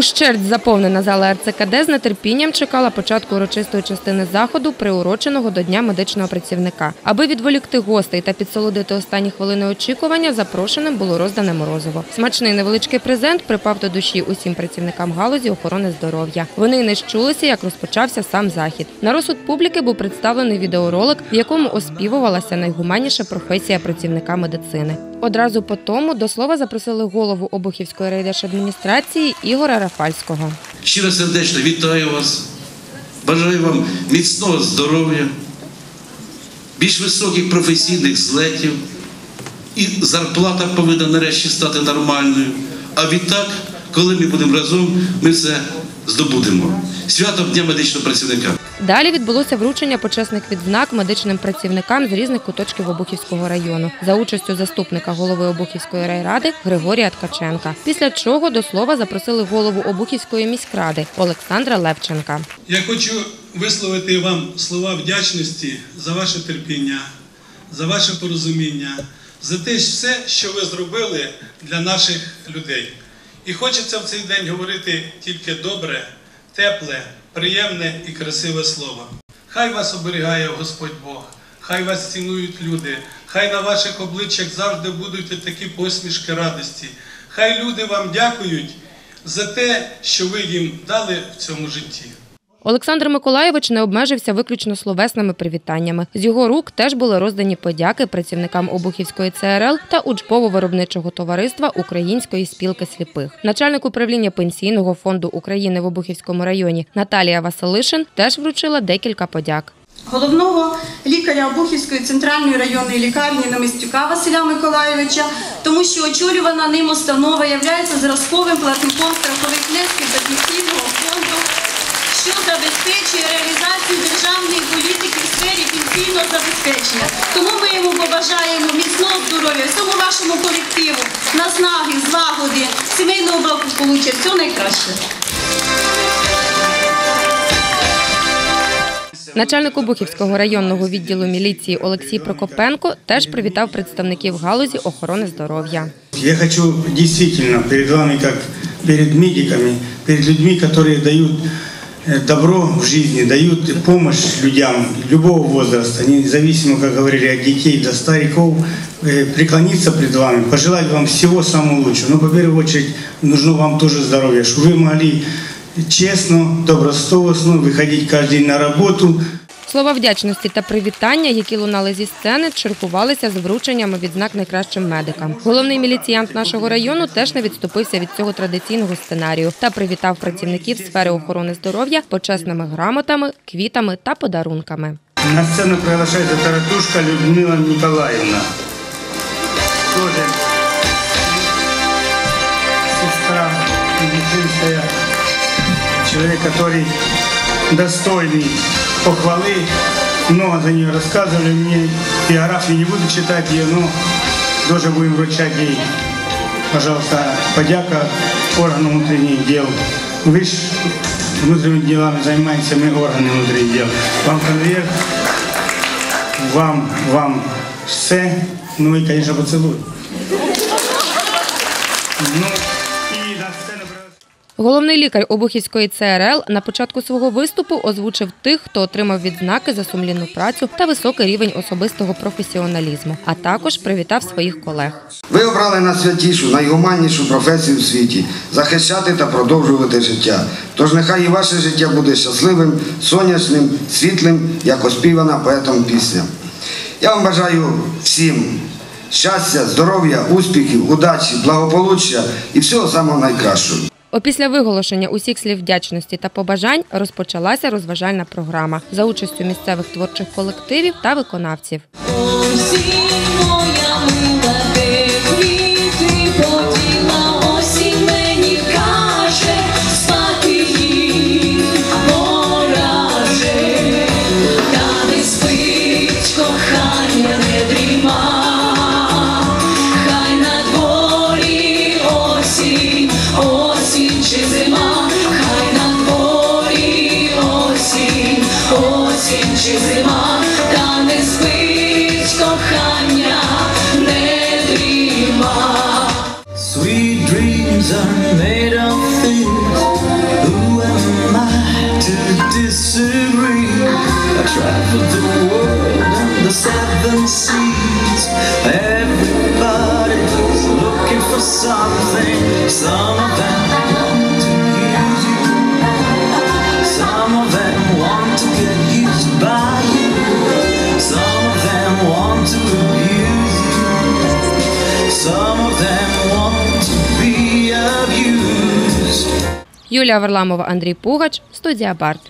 Ущерть заповнена зала РЦКД з нетерпінням чекала початку урочистої частини заходу, приуроченого до Дня медичного працівника. Аби відволікти гостей та підсолодити останні хвилини очікування, запрошеним було роздане морозиво. Смачний невеличкий презент припав до душі усім працівникам галузі охорони здоров'я. Вони не щулися, як розпочався сам захід. На розсуд публіки був представлений відеоролик, в якому оспівувалася найгуманніша професія працівника медицини. Одразу по тому до слова запросили голову Обухівської райдержадміністрації Ігора Рафальського. Щиро сердечно вітаю вас. Бажаю вам міцного здоров'я, більш високих професійних злетів. І зарплата повинна нарешті стати нормальною. А відтак, коли ми будемо разом, ми все здобудемо. Свято Дня медичного працівника. Далі відбулося вручення почесних відзнак медичним працівникам з різних куточків Обухівського району за участю заступника голови Обухівської райради Григорія Ткаченка. Після чого до слова запросили голову Обухівської міськради Олександра Левченка. Я хочу висловити вам слова вдячності за ваше терпіння, за ваше порозуміння, за те все, що ви зробили для наших людей. І хочеться в цей день говорити тільки добре, тепле, приємне і красиве слово. Хай вас оберігає Господь Бог, хай вас цінують люди, хай на ваших обличчях завжди будуть такі посмішки радості. Хай люди вам дякують за те, що ви їм дали в цьому житті. Олександр Миколаєвич не обмежився виключно словесними привітаннями. З його рук теж були роздані подяки працівникам Обухівської ЦРЛ та учбово-виробничого товариства Української спілки сліпих. Начальник управління пенсійного фонду України в Обухівському районі Наталія Василишин теж вручила декілька подяк. головного лікаря Обухівської центральної районної лікарні Намистюка Василя Миколайовича, тому що очолювана ним установа є зразковим платником страхових внесків пенсійного фонду, що забезпечує реалізацію державної політики в сфері пенсійного забезпечення. Тому ми йому побажаємо міцного здоров'я, всьому вашому колективу, наснаги, злагоди, сімейного благополуччя, всього найкраще. Начальник Обухівського районного відділу міліції Олексій Прокопенко теж привітав представників галузі охорони здоров'я. Я хочу действительно перед вами, как перед медиками, перед людьми, которые дают э, добро в жизни, дают помощь людям любого возраста, независимо, как говорили, от детей до стариков, э, преклониться пред вами, пожелать вам всего самого лучшего. Но, по первую очередь, нужно вам тоже здоровья, чтобы вы могли честно, добросовестно выходить каждый день на работу, Слова вдячності та привітання, які лунали зі сцени, чергувалися з врученнями відзнак найкращим медикам. Головний міліціянт нашого району теж не відступився від цього традиційного сценарію та привітав працівників сфери охорони здоров'я почесними грамотами, квітами та подарунками. На сцену приглашается Таратушка Людмила Николаевна. Тоже сестра медицинская, человек, который достойный похвалы. Много за нее рассказывали мне. Биографию не буду читать ее, но тоже будем вручать ей, пожалуйста, подяка органам внутренних дел. Вы ж внутренними делами занимаемся мы органы внутренних дел. Вам конверт, вам, вам все, ну и, конечно, поцелуй. Ну, и на сцену Головний лікар Обухівської ЦРЛ на початку свого виступу озвучив тих, хто отримав відзнаки за сумлінну працю та високий рівень особистого професіоналізму, а також привітав своїх колег. Ви обрали найсвятішу, найгуманнішу професію в світі захищати та продовжувати життя. Тож нехай і ваше життя буде щасливим, сонячним, світлим, як оспівана поетом пісня. Я вам бажаю всім щастя, здоров'я, успіхів, удачі, благополуччя і всього самого найкращого. Опісля виголошення усіх слів вдячності та побажань розпочалася розважальна програма за участю місцевих творчих колективів та виконавців. чи зима, та не спить кохання не. Sweet dreams are made of things Who am I to disagree? I traveled the world and the seven seas Everybody's looking for something Юлія Варламова, Андрій Пугач, студія Барт.